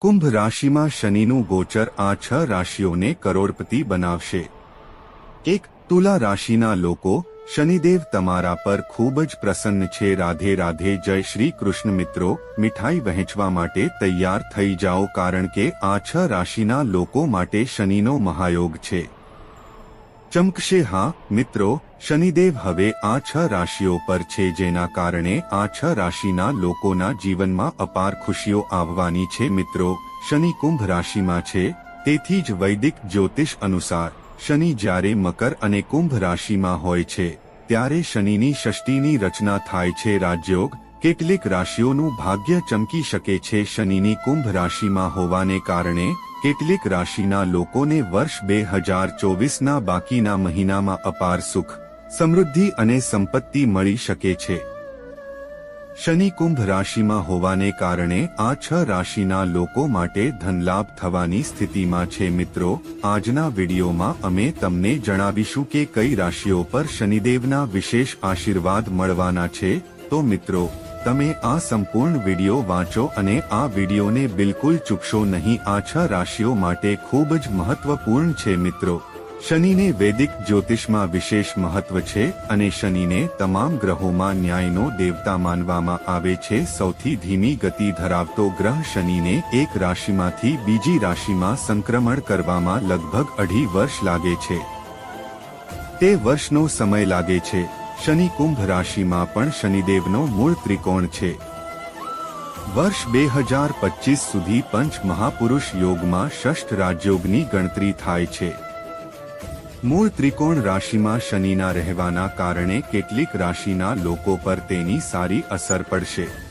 કુંભ રાશિમાં શનિનું ગોચર આ છ રાશિઓને કરોડપતિ બનાવશે. એક, તુલા રાશિના લોકો, શનિદેવ તમારા પર ખૂબ જ પ્રસન્ન છે. રાધે રાધે જય શ્રી કૃષ્ણ મિત્રો, મીઠાઈ વહેંચવા માટે તૈયાર થઈ જાઓ કારણ કે આ છ રાશિના લોકો માટે શનિનો મહાયોગ છે. ચમકશે, હા, મિત્રો, શનિદેવ હવે આ છ રાશિઓ પર છે, જેના કારણે આ છ રાશિના લોકોના જીવનમાં અપાર ખુશીઓ આવવાની છે. મિત્રો, શનિ કુંભ રાશિમાં છે, તેથી જ વૈદિક જ્યોતિષ અનુસાર, શનિ જ્યારે મકર અને કુંભ રાશિમાં હોય છે, ત્યારે શનિની ષષ્ઠીની રચના થાય છે. રાજયોગ, કેટલીક રાશિઓનું ભાગ્ય ચમકી શકે છે, શનિની કુંભ રાશિમાં હોવાને કારણે કેટલીક રાશિના લોકોને વર્ષ બે હજાર ચોવીસના બાકીના મહિનામાં અપાર સુખ, સમૃદ્ધિ અને સંપત્તિ મળી શકે છે. શનિ કુંભ રાશિમાં હોવાને કારણે આ છ રાશિના લોકો માટે ધનલાભ થવાની સ્થિતિમાં છે. મિત્રો, આજના વિડીયોમાં અમે તમને જણાવીશું કે કઈ રાશિઓ પર શનિદેવના વિશેષ આશીર્વાદ મળવાના છે. તો મિત્રો તમે આ સંપૂર્ણ વીડિયો વાંચો અને આ વિડીયોને બિલકુલ ચૂકશો નહીં. આ છ રાશિઓ માટે ખૂબ જ મહત્વપૂર્ણ છે મિત્રો. શનિને વૈદિક જ્યોતિષમાં વિશેષ મહત્વ છે અને શનિને તમામ ગ્રહોમાં ન્યાયનો દેવતા માનવામાં આવે છે. સૌથી ધીમી ગતિ ધરાવતો ગ્રહ શનિને એક રાશિમાંથી બીજી રાશિમાં સંક્રમણ કરવામાં લગભગ અઢી વર્ષ લાગે છે. તે વર્ષનો સમય લાગે છે. શનિ કુંભ રાશિમાં પણ શનિદેવનો મૂળ ત્રિકોણ છે. વર્ષ બે હજાર પચીસ સુધી પંચ મહાપુરુષ યોગમાં ષષ્ઠ રાજયોગની ગણતરી થાય છે. મૂળ ત્રિકોણ રાશિમાં શનિના રહેવાના કારણે કેટલીક રાશિના લોકો પર તેની સારી અસર પડશે.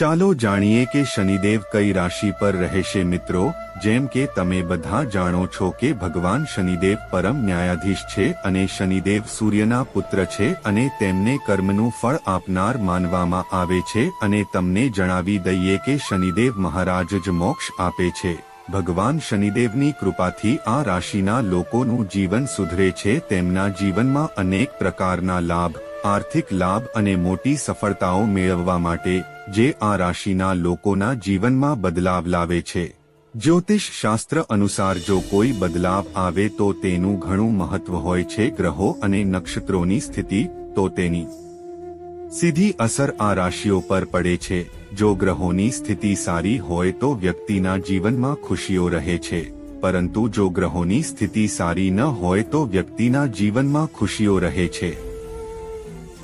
ચાલો જાણીએ કે શનિદેવ કઈ રાશિ પર રહેશે મિત્રો? જેમ કે તમે બધા જાણો છો કે ભગવાન શનિદેવ પરમ ન્યાયાધીશ છે અને શનિદેવ સૂર્યના પુત્ર છે અને તેમને કર્મનું ફળ આપનાર માનવામાં આવે છે અને તમને જણાવી દઈએ કે શનિદેવ મહારાજ જ મોક્ષ આપે છે. ભગવાન શનિદેવની કૃપાથી આ રાશિના લોકોનું જીવન સુધરે છે. તેમના જીવનમાં અનેક પ્રકારના લાભ આર્થિક લાભ અને મોટી સફળતાઓ મેળવવા માટે જે આ રાશિના લોકોના જીવનમાં બદલાવ લાવે છે. જ્યોતિષ શાસ્ત્ર અનુસાર જો કોઈ બદલાવ આવે તો તેનું ઘણું મહત્વ હોય છે ગ્રહો અને નક્ષત્રોની સ્થિતિ, તો તેની સીધી અસર આ રાશિઓ પર પડે છે. જો ગ્રહોની સ્થિતિ સારી હોય તો વ્યક્તિના જીવનમાં ખુશીઓ રહે છે. પરંતુ જો ગ્રહોની સ્થિતિ સારી ન હોય તો વ્યક્તિના જીવનમાં ખુશીઓ રહે છે.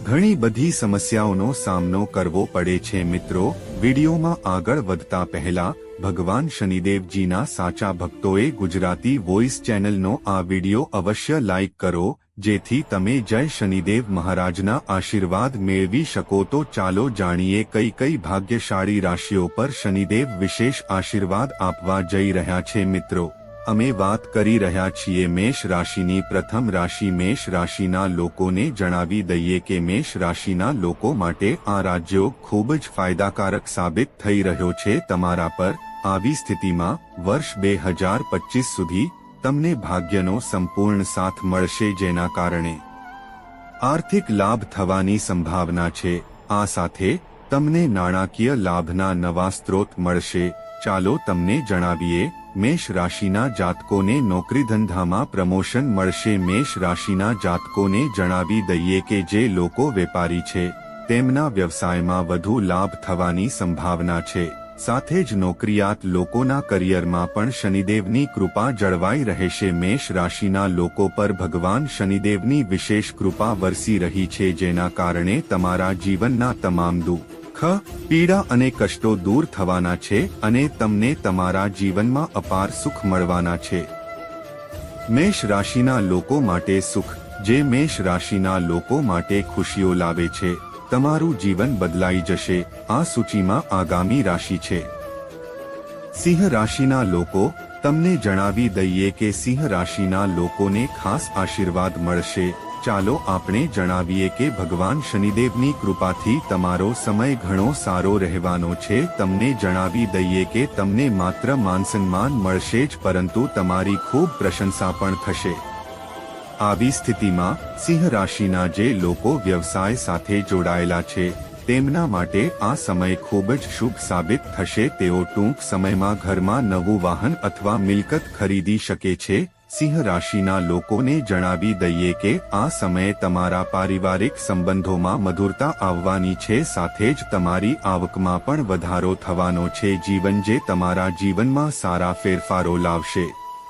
ઘણી બધી સમસ્યાઓનો સામનો કરવો પડે છે મિત્રો. વિડીયોમાં આગળ વધતા પહેલા, ભગવાન શનિદેવજીના સાચા ભક્તોએ ગુજરાતી વોઇસ ચેનલનો આ વીડિયો અવશ્ય લાઇક કરો, જેથી તમે જય શનિદેવ મહારાજના આશીર્વાદ મેળવી શકો તો ચાલો જાણીએ કઈ કઈ ભાગ્યશાળી રાશિઓ પર શનિદેવ વિશેષ આશીર્વાદ આપવા જઈ રહ્યા છે મિત્રો. અમે વાત કરી રહ્યા છીએ મેષ રાશિની પ્રથમ રાશિ. મેષ રાશિના લોકોને જણાવી દઈએ કે મેષ રાશિના લોકો માટે આ રાજ્યો ખૂબ જ ફાયદાકારક સાબિત થઈ રહ્યો છે. તમારા પર આવી સ્થિતિમાં વર્ષ બે હજાર પચીસ સુધી તમને ભાગ્યનો સંપૂર્ણ સાથ મળશે જેના કારણે આર્થિક લાભ થવાની સંભાવના છે. આ સાથે તમને નાણાકીય લાભના નવા સ્ત્રોત મળશે. ચાલો તમને જણાવીએ મેષ રાશિના જાતકોને નોકરી ધંધામાં પ્રમોશન મળશે. મેષ રાશિના જાતકોને જણાવી દઈએ કે જે લોકો વેપારી છે, તેમના વ્યવસાયમાં વધુ લાભ થવાની સંભાવના છે. સાથે જ નોકરિયાત લોકોના કરિયરમાં પણ શનિદેવની કૃપા જળવાઈ રહેશે. મેષ રાશિના લોકો પર ભગવાન શનિદેવની વિશેષ કૃપા વરસી રહી છે, જેના કારણે તમારા જીવનના તમામ દુઃખ, પીડા અને કષ્ટો દૂર થવાના છે અને તમને તમારા જીવનમાં અપાર સુખ મળવાના છે. મેષ રાશિના લોકો માટે સુખ, જે મેષ રાશિના લોકો માટે ખુશીઓ લાવે છે, તમારું જીવન બદલાઈ જશે, આ સૂચિમાં આગામી રાશિ છે. સિંહ રાશિના લોકો, તમને જણાવી દઈએ કે સિંહ રાશિના લોકોને ખાસ આશીર્વાદ મળશે. ચાલો આપણે જણાવીએ કે ભગવાન શનિદેવની કૃપાથી તમારો સમય ઘણો સારો રહેવાનો છે. તમને જણાવી દઈએ કે તમને માત્ર માનસન્માન મળશે જ પરંતુ તમારી ખૂબ પ્રશંસા પણ થશે. આવી સ્થિતિમાં સિંહ રાશિના જે લોકો વ્યવસાય સાથે જોડાયેલા છે, તેમના માટે આ સમય ખૂબ જ શુભ સાબિત થશે. તેઓ ટૂંક સમયમાં ઘરમાં નવું વાહન અથવા મિલકત ખરીદી શકે છે. સિંહ રાશિના લોકોને જણાવી દઈએ કે આ સમયે તમારા પારિવારિક સંબંધોમાં મધુરતા આવવાની છે, સાથે જ તમારી આવકમાં પણ વધારો થવાનો છે. જીવન જે તમારા જીવનમાં સારા ફેરફારો લાવશે.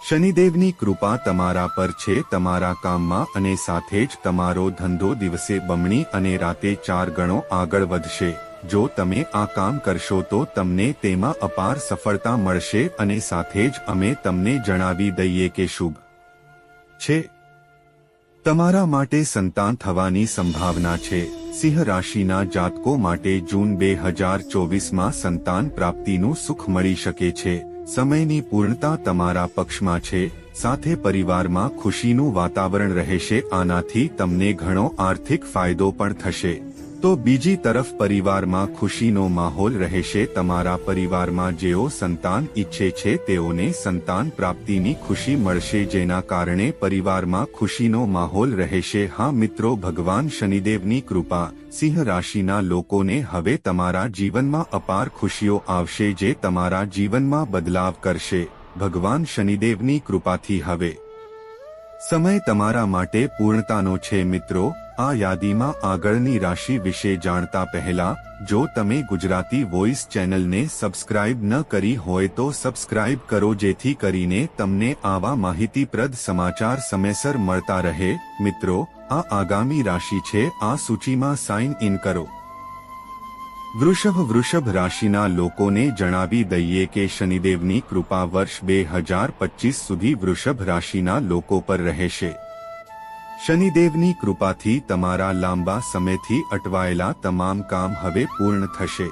શનિદેવની કૃપા તમારા પર છે, તમારા કામમાં અને સાથે જ તમારો ધંધો દિવસે બમણી અને રાતે ચાર ગણો આગળ વધશે. જો તમે આ કામ કરશો તો તમને તેમાં અપાર સફળતા મળશે અને સાથે જ અમે તમને જણાવી દઈએ કે શુભ છે. તમારા માટે સંતાન થવાની સંભાવના છે. સિંહ રાશિના જાતકો માટે જૂન બે હજાર ચોવીસમાં સંતાન પ્રાપ્તિનું સુખ મળી શકે છે. સમયની પૂર્ણતા તમારા પક્ષમાં છે. સાથે પરિવારમાં ખુશીનું વાતાવરણ રહેશે. આનાથી તમને ઘણો આર્થિક ફાયદો પણ થશે. તો બીજી તરફ પરિવારમાં ખુશીનો માહોલ રહેશે. તમારા પરિવારમાં જેઓ સંતાન ઈચ્છે છે, તેઓને સંતાન પ્રાપ્તિની ખુશી મળશે, જેના કારણે પરિવારમાં ખુશીનો માહોલ રહેશે. હા, મિત્રો, ભગવાન શનિદેવની કૃપા સિંહ રાશિના લોકોને હવે તમારા જીવનમાં અપાર ખુશીઓ આવશે, જે તમારા જીવનમાં બદલાવ કરશે. ભગવાન શનિદેવની કૃપાથી હવે. સમય તમારા માટે પૂર્ણતાનો છે, મિત્રો. આ યાદીમાં આગળની રાશિ વિશે જાણતા પહેલા, જો તમે ગુજરાતી વોઇસ ચેનલને સબસ્ક્રાઇબ ન કરી હોય તો સબસ્ક્રાઇબ કરો જેથી કરીને તમને આવા માહિતીપ્રદ સમાચાર સમયસર મળતા રહે. મિત્રો, આ આગામી રાશિ છે, આ સૂચિમાં સાઇન ઇન કરો. વૃષભ વૃષભ રાશિના લોકોને જણાવી દઈએ કે શનિદેવની કૃપા વર્ષ બે હજાર પચીસ સુધી વૃષભ રાશિના લોકો પર રહેશે. શનિદેવની કૃપાથી તમારા લાંબા સમયથી અટવાયેલા તમામ કામ હવે પૂર્ણ થશે.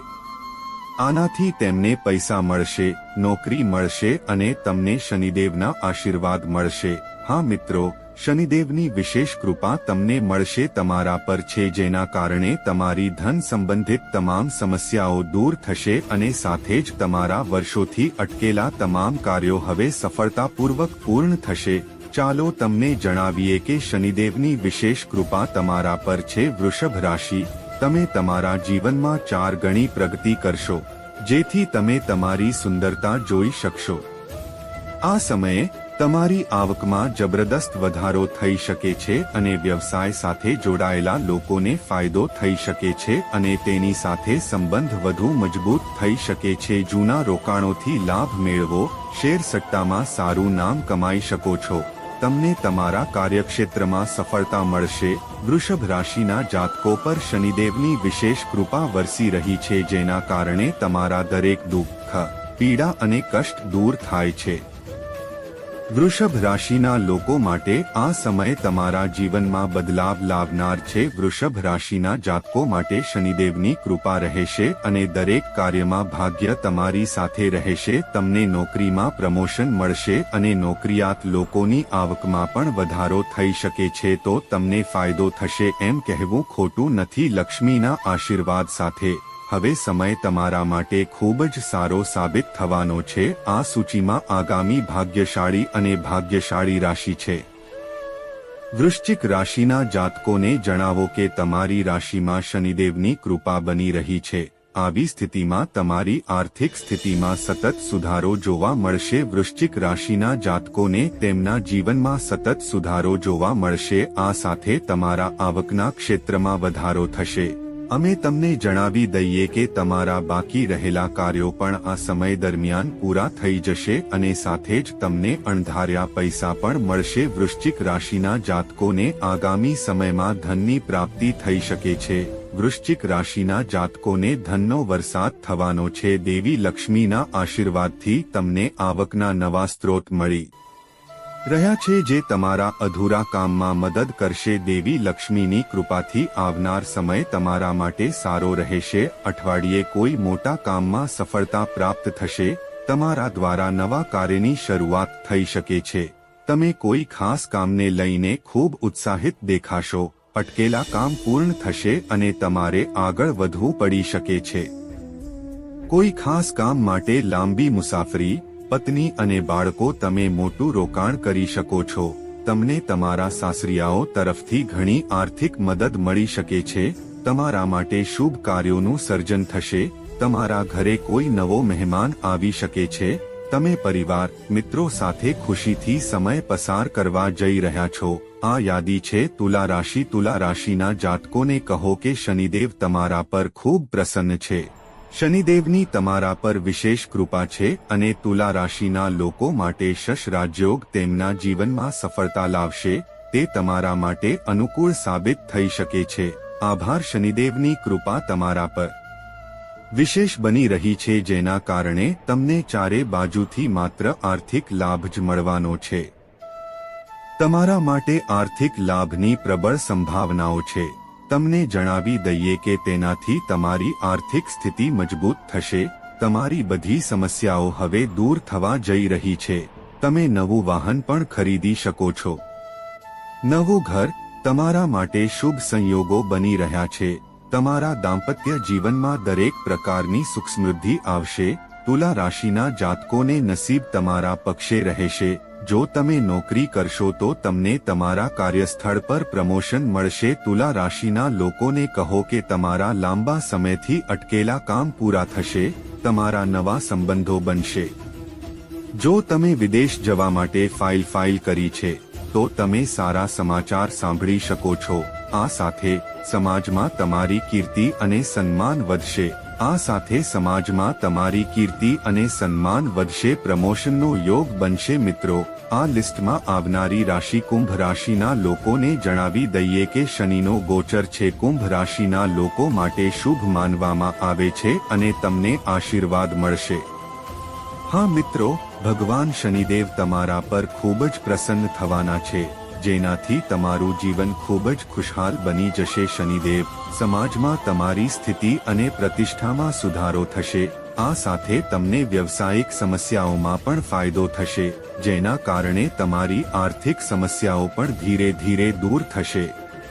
આનાથી તેમને પૈસા મળશે, નોકરી મળશે અને તમને શનિદેવના આશીર્વાદ મળશે. હા મિત્રો, શનિદેવની વિશેષ કૃપા તમને મળશે તમારા પર છે જેના કારણે તમારી ધન સંબંધિત તમામ સમસ્યાઓ દૂર થશે અને સાથે જ તમારા વર્ષોથી અટકેલા તમામ કાર્યો હવે સફળતાપૂર્વક પૂર્ણ થશે. ચાલો તમને જણાવીએ કે શનિદેવની વિશેષ કૃપા તમારા પર છે. વૃષભ રાશિ, તમે તમારા જીવનમાં ચાર ગણી પ્રગતિ કરશો, જેથી તમે તમારી સુંદરતા જોઈ શકશો. આ સમયે, તમારી આવકમાં જબરદસ્ત વધારો થઈ શકે છે અને વ્યવસાય સાથે જોડાયેલા લોકોને ફાયદો થઈ શકે છે અને તેની સાથે સંબંધ વધુ મજબૂત થઈ શકે છે. જૂના રોકાણોથી લાભ મેળવો, શેર સટ્ટામાં સારું નામ કમાઈ શકો છો. તમને તમારા કાર્યક્ષેત્રમાં સફળતા મળશે. વૃષભ રાશિના જાતકો પર શનિદેવની વિશેષ કૃપા વરસી રહી છે, જેના કારણે તમારા દરેક દુઃખ, પીડા અને કષ્ટ દૂર થાય છે. વૃષભ રાશિના લોકો માટે આ સમય તમારા જીવનમાં બદલાવ લાવનાર છે. વૃષભ રાશિના જાતકો માટે શનિદેવની કૃપા રહેશે અને દરેક કાર્યમાં ભાગ્ય તમારી સાથે રહેશે. તમને નોકરીમાં પ્રમોશન મળશે અને નોકરિયાત લોકોની આવકમાં પણ વધારો થઈ શકે છે. તો તમને ફાયદો થશે એમ કહેવું ખોટું નથી. લક્ષ્મીના આશીર્વાદ સાથે હવે સમય તમારા માટે ખૂબ જ સારો સાબિત થવાનો છે. આ સૂચિમાં આગામી ભાગ્યશાળી અને ભાગ્યશાળી રાશિ છે. વૃશ્ચિક રાશિના જાતકોને જણાવો કે તમારી રાશિમાં શનિદેવની કૃપા બની રહી છે. આવી સ્થિતિમાં તમારી આર્થિક સ્થિતિમાં સતત સુધારો જોવા મળશે. વૃશ્ચિક રાશિના જાતકોને તેમના જીવનમાં સતત સુધારો જોવા મળશે. આ સાથે તમારા આવકના ક્ષેત્રમાં વધારો થશે. અમે તમને જણાવી દઈએ કે તમારા બાકી રહેલા કાર્યો પણ આ સમય દરમિયાન પૂરા થઈ જશે અને સાથે જ તમને અણધાર્યા પૈસા પણ મળશે. વૃશ્ચિક રાશિના જાતકોને આગામી સમયમાં ધનની પ્રાપ્તિ થઈ શકે છે. વૃશ્ચિક રાશિના જાતકોને ધનનો વરસાદ થવાનો છે. દેવી લક્ષ્મીના આશીર્વાદથી તમને આવકના નવા સ્ત્રોત મળી. રહ્યા છે જે તમારા અધૂરા કામમાં મદદ કરશે, દેવી લક્ષ્મીની કૃપાથી આવનાર સમય તમારા માટે સારો રહેશે. અઠવાડિયે કોઈ મોટા કામમાં સફળતા પ્રાપ્ત થશે. તમારા દ્વારા નવા કાર્યની શરૂઆત થઈ શકે છે. તમે કોઈ ખાસ કામને લઈને ખૂબ ઉત્સાહિત દેખાશો. અટકેલા કામ પૂર્ણ થશે અને તમારે આગળ વધવું પડી શકે છે. કોઈ ખાસ કામ માટે લાંબી મુસાફરી પત્ની અને બાળકો તમે મોટું રોકાણ કરી શકો છો. તમને તમારા સાસરિયાઓ તરફથી ઘણી આર્થિક મદદ મળી શકે છે. તમારા માટે શુભ કાર્યોનું સર્જન થશે. તમારા ઘરે કોઈ નવો મહેમાન આવી શકે છે. તમે પરિવાર, મિત્રો સાથે ખુશીથી સમય પસાર કરવા જઈ રહ્યા છો. આ યાદી છે તુલા રાશિ. તુલા રાશિના જાતકોને કહો કે શનિદેવ તમારા પર ખૂબ પ્રસન્ન છે. શનિદેવની તમારા પર વિશેષ કૃપા છે અને તુલા રાશિના લોકો માટે શશ રાજયોગ તેમના જીવનમાં સફળતા લાવશે, તે તમારા માટે અનુકૂળ સાબિત થઈ શકે છે. આભાર શનિદેવની કૃપા તમારા પર. વિશેષ બની રહી છે જેના કારણે તમને ચારે બાજુથી માત્ર આર્થિક લાભ જ મળવાનો છે. તમારા માટે આર્થિક લાભની પ્રબળ સંભાવનાઓ છે. તમને જણાવી દઈએ કે તેનાથી તમારી આર્થિક સ્થિતિ મજબૂત થશે, તમારી બધી સમસ્યાઓ હવે દૂર થવા જઈ રહી છે, તમે નવું વાહન પણ ખરીદી શકો છો. નવું ઘર, તમારા માટે શુભ સંયોગો બની રહ્યા છે, તમારા દાંપત્ય જીવનમાં દરેક પ્રકારની સુખ સમૃદ્ધિ આવશે તુલા રાશિના જાતકોને નસીબ તમારા પક્ષે રહેશે. જો તમે નોકરી કરશો તો તમને તમારા કાર્યસ્થળ પર પ્રમોશન મળશે. તુલા રાશિના લોકોને કહો કે તમારા લાંબા સમયથી અટકેલા કામ પૂરા થશે, તમારા નવા સંબંધો બનશે. જો તમે વિદેશ જવા માટે ફાઇલ ફાઇલ કરી છે, તો તમે સારા સમાચાર સાંભળી શકો છો. આ સાથે સમાજમાં તમારી કીર્તિ અને સન્માન વધશે. આ સાથે સમાજમાં તમારી કીર્તિ અને સન્માન વધશે, પ્રમોશનનો યોગ બનશે. મિત્રો, આ લિસ્ટમાં આવનારી રાશિ કુંભ રાશિના લોકોને જણાવી દઈએ કે શનિનો ગોચર છે. કુંભ રાશિના લોકો માટે શુભ માનવામાં આવે છે અને તમને આશીર્વાદ મળશે. હા મિત્રો, ભગવાન શનિદેવ તમારા પર ખૂબ જ પ્રસન્ન થવાના છે. જેનાથી તમારું જીવન ખૂબ જ ખુશહાલ બની જશે. શનિદેવ, સમાજમાં તમારી સ્થિતિ અને પ્રતિષ્ઠામાં સુધારો થશે. આ સાથે તમને વ્યવસાયિક સમસ્યાઓમાં પણ ફાયદો થશે, જેના કારણે તમારી આર્થિક સમસ્યાઓ પણ ધીરે ધીરે દૂર થશે.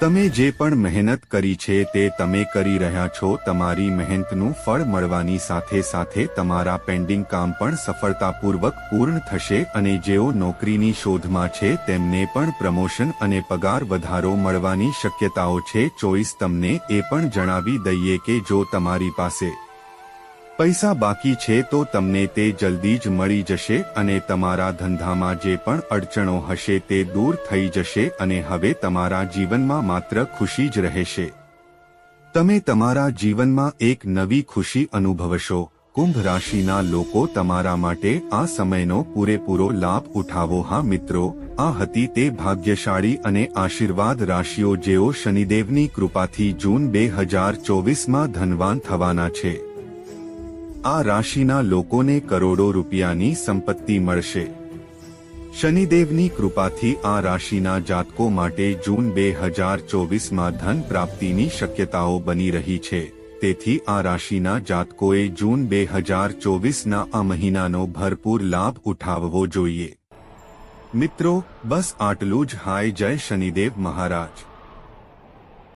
તમે જે પણ મહેનત કરી છે તે તમે કરી રહ્યા છો, તમારી મહેનતનું ફળ મળવાની સાથે સાથે તમારા પેન્ડિંગ કામ પણ સફળતાપૂર્વક પૂર્ણ થશે અને જેઓ નોકરીની શોધમાં છે તેમને પણ પ્રમોશન અને પગાર વધારો મળવાની શક્યતાઓ છે. ચોઈસ તમને એ પણ જણાવી દઈએ કે જો તમારી પાસે પૈસા બાકી છે તો તમને તે જલ્દી જ મળી જશે અને તમારા ધંધામાં જે પણ અડચણો હશે તે દૂર થઈ જશે અને હવે તમારા જીવનમાં માત્ર ખુશી જ રહેશે. તમે તમારા જીવનમાં એક નવી ખુશી અનુભવશો. કુંભ રાશિના લોકો તમારા માટે આ સમયનો પૂરેપૂરો લાભ ઉઠાવો. હા મિત્રો, આ હતી તે ભાગ્યશાળી અને આશીર્વાદ રાશિઓ જેઓ શનિદેવની કૃપાથી જૂન બે હજાર ચોવીસમાં ધનવાન થવાના છે. આ રાશિના લોકોને કરોડો રૂપિયાની સંપત્તિ મળશે. શનિદેવની કૃપાથી આ રાશિના જાતકો માટે જૂન બે હજાર ચોવીસમાં ધન પ્રાપ્તિની શક્યતાઓ બની રહી છે. તેથી આ રાશિના જાતકોએ જૂન બે હજાર ચોવીસના આ મહિનાનો ભરપૂર લાભ ઉઠાવવો જોઈએ. મિત્રો, બસ આટલું જ. હાય, જય શનિદેવ મહારાજ.